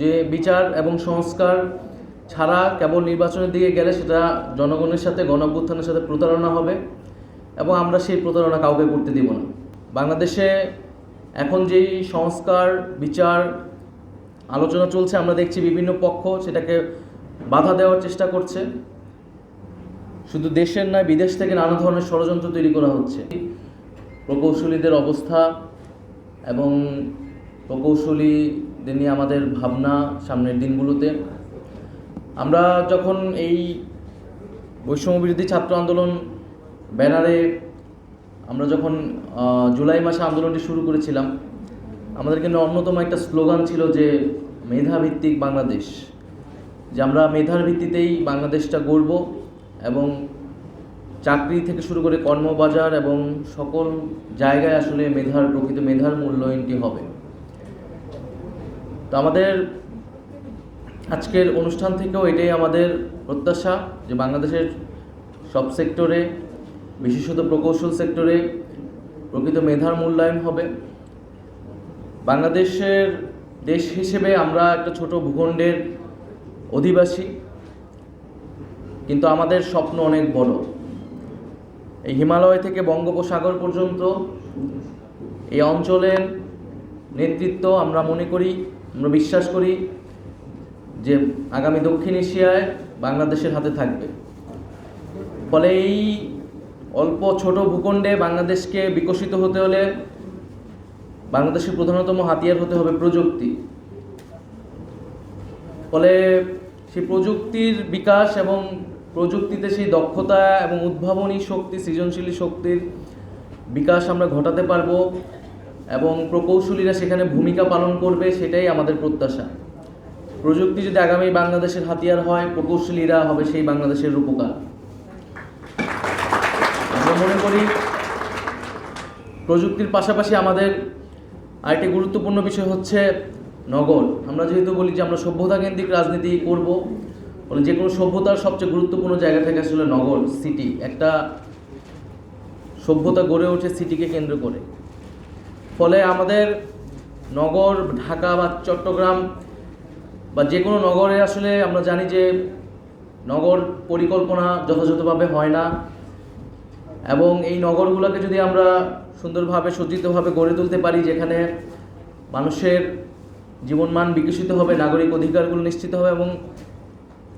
যে বিচার এবং সংস্কার ছাড়া কেবল নির্বাচনের দিকে গেলে সেটা জনগণের সাথে গণঅভ্যুত্থানের সাথে প্রতারণা হবে এবং আমরা সেই প্রতারণা কাউকে করতে দিব না। বাংলাদেশে এখন যেই সংস্কার, বিচার, আলোচনা চলছে, আমরা দেখছি বিভিন্ন পক্ষ সেটাকে বাধা দেওয়ার চেষ্টা করছে। শুধু দেশের নয়, বিদেশ থেকে নানা ধরনের ষড়যন্ত্র তৈরি করা হচ্ছে। প্রকৌশলীদের অবস্থা এবং প্রকৌশলীদের নিয়ে আমাদের ভাবনা সামনের দিনগুলোতে। আমরা যখন এই বৈষম্য বিরোধী ছাত্র আন্দোলন ব্যানারে আমরা যখন জুলাই মাসে আন্দোলনটি শুরু করেছিলাম, আমাদের কিন্তু অন্যতম একটা স্লোগান ছিল যে মেধাভিত্তিক বাংলাদেশ। যে আমরা মেধার ভিত্তিতেই বাংলাদেশটা গড়ব এবং চাকরি থেকে শুরু করে কর্মবাজার এবং সকল জায়গায় আসলে মেধার প্রকৃত, মেধার মূল্যায়নটি হবে। তো আমাদের আজকের অনুষ্ঠান থেকেও এটাই আমাদের প্রত্যাশা যে বাংলাদেশের সব সেক্টরে, বিশেষত প্রকৌশল সেক্টরে প্রকৃত মেধার মূল্যায়ন হবে। বাংলাদেশের দেশ হিসেবে আমরা একটা ছোট ভূখণ্ডের অধিবাসী, কিন্তু আমাদের স্বপ্ন অনেক বড়। এই হিমালয় থেকে বঙ্গোপসাগর পর্যন্ত এই অঞ্চলের নেতৃত্ব আমরা মনে করি আমরা বিশ্বাস করি যে আগামী দক্ষিণ এশিয়ায় বাংলাদেশের হাতে থাকবে। ফলে এই অল্প ছোট ভূখণ্ডে বাংলাদেশকে বিকশিত হতে হলে বাংলাদেশের প্রধানতম হাতিয়ার হতে হবে প্রযুক্তি। ফলে সেই প্রযুক্তির বিকাশ এবং প্রযুক্তিতে সেই দক্ষতা এবং উদ্ভাবনী শক্তি, সৃজনশীল শক্তির বিকাশ আমরা ঘটাতে পারব। এবং প্রকৌশলীরা সেখানে ভূমিকা পালন করবে, সেটাই আমাদের প্রত্যাশা। প্রযুক্তি যদি আগামী বাংলাদেশের হাতিয়ার হয়, প্রকৌশলীরা হবে সেই বাংলাদেশের রূপকার। আমরা মনে করি, প্রযুক্তির পাশাপাশি আমাদের আরেকটি গুরুত্বপূর্ণ বিষয় হচ্ছে নগর। আমরা যেহেতু বলি যে আমরা সভ্যতা কেন্দ্রিক রাজনীতি করব, বলে যে কোনো সভ্যতার সবচেয়ে গুরুত্বপূর্ণ জায়গা থেকে আসলে নগর সিটি একটা সভ্যতা গড়ে ওঠে সিটিকে কেন্দ্র করে। ফলে আমাদের নগর, ঢাকা বা চট্টগ্রাম বা যে কোনো নগরে আসলে আমরা জানি যে নগর পরিকল্পনা যথাযথভাবে হয় না এবং এই নগরগুলোকে যদি আমরা সুন্দরভাবে, সজ্জিতভাবে গড়ে তুলতে পারি, যেখানে মানুষের জীবনমান বিকশিত হবে, নাগরিক অধিকারগুলো নিশ্চিত হবে এবং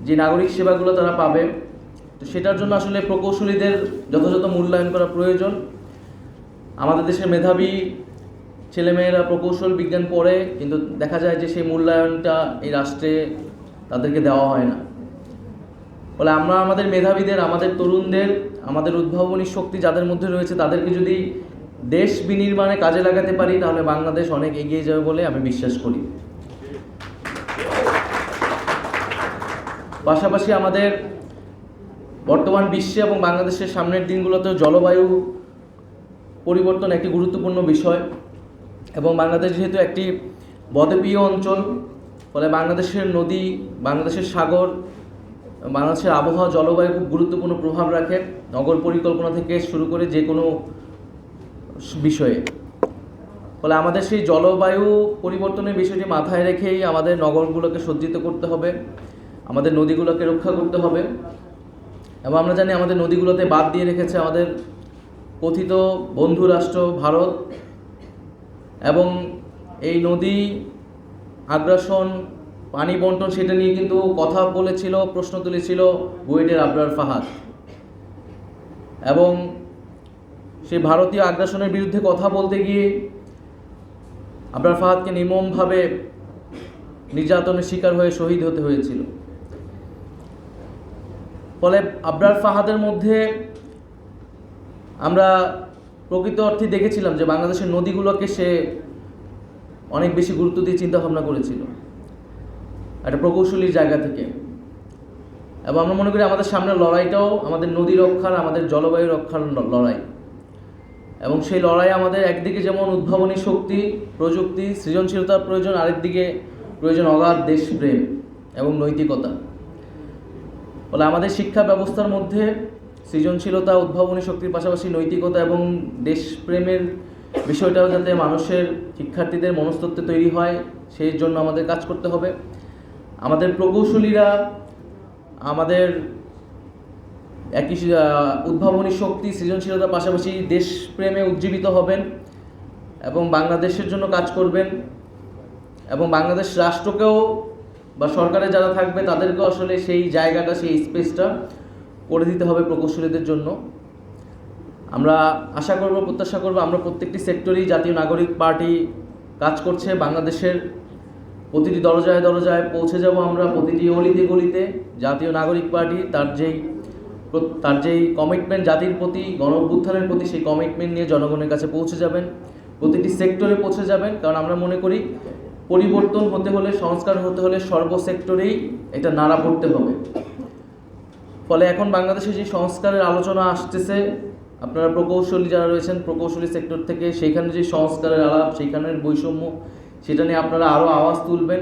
যে নাগরিক সেবাগুলো তারা পাবে, তো সেটার জন্য আসলে প্রকৌশলীদের যথাযথ মূল্যায়ন করা প্রয়োজন। আমাদের দেশের মেধাবী ছেলেমেয়েরা প্রকৌশল বিজ্ঞান পড়ে, কিন্তু দেখা যায় যে সেই মূল্যায়নটা এই রাষ্ট্রে তাদেরকে দেওয়া হয় না। ফলে আমরা আমাদের মেধাবীদের, আমাদের তরুণদের, আমাদের উদ্ভাবনী শক্তি যাদের মধ্যে রয়েছে, তাদেরকে যদি দেশ বিনির্মাণে কাজে লাগাতে পারি, তাহলে বাংলাদেশ অনেক এগিয়ে যাবে বলে আমি বিশ্বাস করি। পাশাপাশি আমাদের বর্তমান বিশ্বে এবং বাংলাদেশের সামনের দিনগুলোতেও জলবায়ু পরিবর্তন একটি গুরুত্বপূর্ণ বিষয়। এবং বাংলাদেশ যেহেতু একটি বদ্বীপীয় অঞ্চল, ফলে বাংলাদেশের নদী, বাংলাদেশের সাগর, বাংলাদেশের আবহাওয়া, জলবায়ু খুব গুরুত্বপূর্ণ প্রভাব রাখে নগর পরিকল্পনা থেকে শুরু করে যে কোনো বিষয়ে। ফলে আমাদের সেই জলবায়ু পরিবর্তনের বিষয়টি মাথায় রেখেই আমাদের নগরগুলোকে সজ্জিত করতে হবে, আমাদের নদীগুলোকে রক্ষা করতে হবে। এবং আমরা জানি আমাদের নদীগুলোতে বাদ দিয়ে রেখেছে আমাদের কথিত বন্ধু রাষ্ট্র ভারত এবং এই নদী আগ্রাসন, পানি বন্টন সেটা নিয়ে কিন্তু কথা বলেছিল, প্রশ্ন তুলেছিল বুয়েটের আবরার ফাহাদ। এবং সে ভারতীয় আগ্রাসনের বিরুদ্ধে কথা বলতে গিয়ে আবরার ফাহাদকে নির্মমভাবে নির্যাতনের শিকার হয়ে শহীদ হতে হয়েছিল। ফলে আবরার ফাহাদের মধ্যে আমরা প্রকৃত অর্থে দেখেছিলাম যে বাংলাদেশের নদীগুলোকে সে অনেক বেশি গুরুত্ব দিয়ে চিন্তা ভাবনা করেছিল। একটা প্রকৌশলীর জায়গা থেকে। এবং আমরা মনে করি আমাদের সামনের লড়াইটাও আমাদের নদী রক্ষার, আমাদের জলবায়ু রক্ষার লড়াই। এবং সেই লড়াই আমাদের একদিকে যেমন উদ্ভাবনী শক্তি, প্রযুক্তি, সৃজনশীলতার প্রয়োজন, আরেকদিকে প্রয়োজন অগাধ দেশপ্রেম এবং নৈতিকতা। ফলে আমাদের শিক্ষা ব্যবস্থার মধ্যে সৃজনশীলতা, উদ্ভাবনী শক্তির পাশাপাশি নৈতিকতা এবং দেশপ্রেমের বিষয়টাও যাতে মানুষের শিক্ষার্থীদের মনস্তত্ত্ব তৈরি হয়, সেই জন্য আমাদের কাজ করতে হবে। আমাদের প্রকৌশলীরা আমাদের একই উদ্ভাবনী শক্তি, সৃজনশীলতার পাশাপাশি দেশপ্রেমে উজ্জীবিত হবেন এবং বাংলাদেশের জন্য কাজ করবেন এবং বাংলাদেশ রাষ্ট্রকেও বা সরকারে যারা থাকবে তাদেরকেও আসলে সেই জায়গাটা, সেই স্পেসটা করে দিতে হবে প্রকৌশলীদের জন্য। আমরা আশা করব, প্রত্যাশা করব, আমরা প্রত্যেকটি সেক্টরেই জাতীয় নাগরিক পার্টি কাজ করছে, বাংলাদেশের প্রতিটি দরজায় দরজায় পৌঁছে যাব আমরা, প্রতিটি অলিতে গলিতে জাতীয় নাগরিক পার্টি, তার যেই তার যেই কমিটমেন্ট জাতির প্রতি গণ অভ্যুত্থানের প্রতি, সেই কমিটমেন্ট নিয়ে জনগণের কাছে পৌঁছে যাবেন, প্রতিটি সেক্টরে পৌঁছে যাবেন। কারণ আমরা মনে করি, পরিবর্তন হতে হলে, সংস্কার হতে হলে সর্ব সেক্টরেই এটা নাড়া পড়তে হবে। ফলে এখন বাংলাদেশে যে সংস্কারের আলোচনা আসতেছে, আপনারা প্রকৌশলী যারা রয়েছেন, প্রকৌশলী সেক্টর থেকে সেইখানে যে সংস্কারের আলাপ, সেইখানের বৈষম্য, সেটা নিয়ে আপনারা আরও আওয়াজ তুলবেন।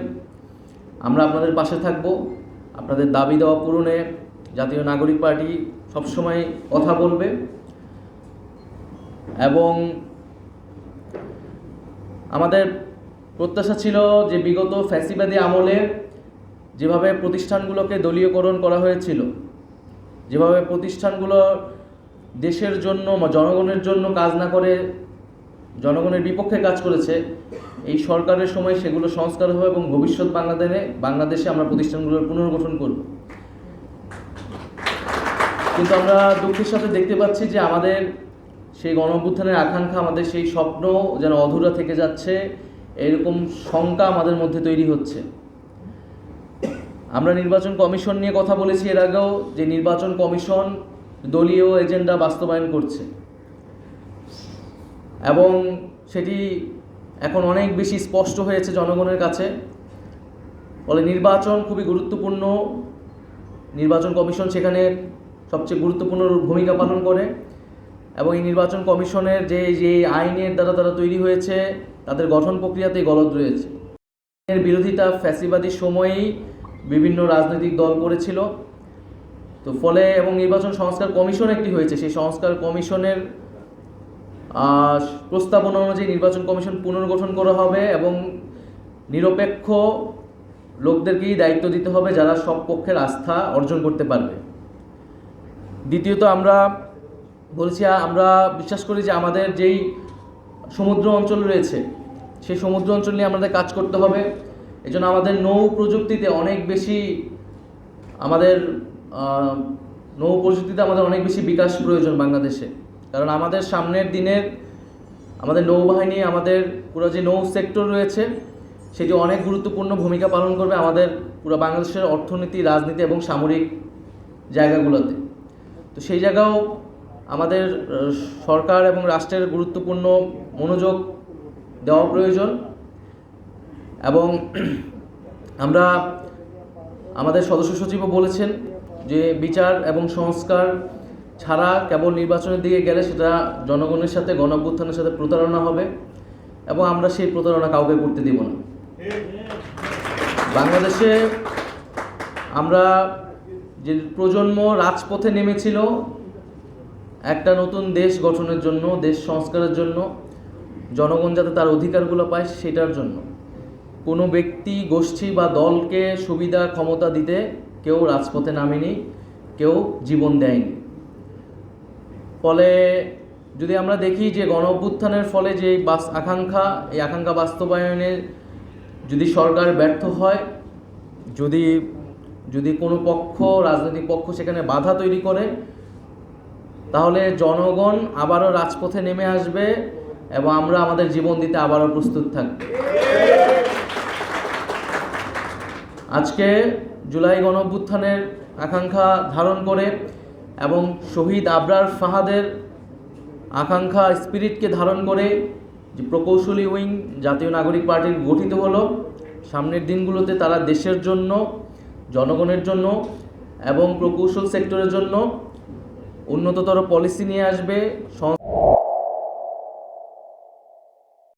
আমরা আপনাদের পাশে থাকব। আপনাদের দাবি দেওয়া পূরণে জাতীয় নাগরিক পার্টি সবসময় কথা বলবে। এবং আমাদের প্রত্যাশা ছিল যে বিগত ফ্যাসিবাদী আমলে যেভাবে প্রতিষ্ঠানগুলোকে দলীয়করণ করা হয়েছিল যেভাবে প্রতিষ্ঠানগুলো দেশের জন্য জনগণের জন্য কাজ না করে জনগণের বিপক্ষে কাজ করেছে, এই সরকারের সময় সেগুলো সংস্কার হবে এবং ভবিষ্যৎ বাংলাদেশে বাংলাদেশে আমরা প্রতিষ্ঠানগুলোর পুনর্গঠন করব। কিন্তু আমরা দুঃখের সাথে দেখতে পাচ্ছি যে আমাদের সেই গণঅভ্যুত্থানের আকাঙ্ক্ষা, আমাদের সেই স্বপ্ন যেন অধুরা থেকে যাচ্ছে, এরকম শঙ্কা আমাদের মধ্যে তৈরি হচ্ছে। আমরা নির্বাচন কমিশন নিয়ে কথা বলেছি এর আগেও যে নির্বাচন কমিশন দলীয় এজেন্ডা বাস্তবায়ন করছে। এবং সেটি এখন অনেক বেশি স্পষ্ট হয়েছে জনগণের কাছে। ফলে নির্বাচন খুবই গুরুত্বপূর্ণ। নির্বাচন কমিশন সেখানে সবচেয়ে গুরুত্বপূর্ণ ভূমিকা পালন করে। এবং এই নির্বাচন কমিশনের যে যে আইনের দ্বারা তারা তৈরি হয়েছে, তাদের গঠন প্রক্রিয়াতেই গলদ রয়েছে। এর বিরোধিতা ফ্যাসিবাদী সময়েই বিভিন্ন রাজনৈতিক দল করেছিল। তো ফলে এবং নির্বাচন সংস্কার কমিশন একটি হয়েছে। সেই সংস্কার কমিশনের প্রস্তাবনা অনুযায়ী নির্বাচন কমিশন পুনর্গঠন করা হবে এবং নিরপেক্ষ লোকদেরকেই দায়িত্ব দিতে হবে যারা সব পক্ষের আস্থা অর্জন করতে পারবে। দ্বিতীয়ত আমরা বলছি, আমরা বিশ্বাস করি যে আমাদের যেই সমুদ্র অঞ্চল রয়েছে, সেই সমুদ্র অঞ্চল নিয়ে আমাদের কাজ করতে হবে। এজন্য আমাদের নৌ প্রযুক্তিতে অনেক বেশি, আমাদের নৌ প্রযুক্তিতে আমাদের অনেক বেশি বিকাশ প্রয়োজন বাংলাদেশে। কারণ আমাদের সামনের দিনের, আমাদের নৌবাহিনী, আমাদের পুরো যে নৌ সেক্টর রয়েছে, সেটি অনেক গুরুত্বপূর্ণ ভূমিকা পালন করবে আমাদের পুরো বাংলাদেশের অর্থনীতি, রাজনীতি এবং সামরিক জায়গাগুলোতে। তো সেই জায়গাও আমাদের সরকার এবং রাষ্ট্রের গুরুত্বপূর্ণ মনোযোগ দেওয়া প্রয়োজন। এবং আমরা আমাদের সদস্য সচিবও বলেছেন যে বিচার এবং সংস্কার ছাড়া কেবল নির্বাচনের দিকে গেলে সেটা জনগণের সাথে গণ অভ্যুত্থানের সাথে প্রতারণা হবে এবং আমরা সেই প্রতারণা কাউকে করতে দিব না। বাংলাদেশে আমরা যে প্রজন্ম রাজপথে নেমেছিল, একটা নতুন দেশ গঠনের জন্য, দেশ সংস্কারের জন্য, জনগণ যাতে তার অধিকারগুলো পায় সেটার জন্য। কোনো ব্যক্তি, গোষ্ঠী বা দলকে সুবিধা, ক্ষমতা দিতে কেউ রাজপথে নামেনি, কেউ জীবন দেয়নি। ফলে যদি আমরা দেখি যে গণ অভ্যুত্থানের ফলে যে বাস আকাঙ্ক্ষা, এই আকাঙ্ক্ষা বাস্তবায়নে যদি সরকার ব্যর্থ হয়, যদি যদি কোনো পক্ষ, রাজনৈতিক পক্ষ সেখানে বাধা তৈরি করে, তাহলে জনগণ আবারও রাজপথে নেমে আসবে এবং আমরা আমাদের জীবন দিতে আবারও প্রস্তুত থাকব। আজকে জুলাই গণ অভ্যুত্থানের আকাঙ্ক্ষা ধারণ করে এবং শহীদ আবরার ফাহাদের আকাঙ্ক্ষা, স্পিরিটকে ধারণ করে যে প্রকৌশলী উইং জাতীয় নাগরিক পার্টির গঠিত হলো, সামনের দিনগুলোতে তারা দেশের জন্য, জনগণের জন্য এবং প্রকৌশল সেক্টরের জন্য উন্নততর পলিসি নিয়ে আসবে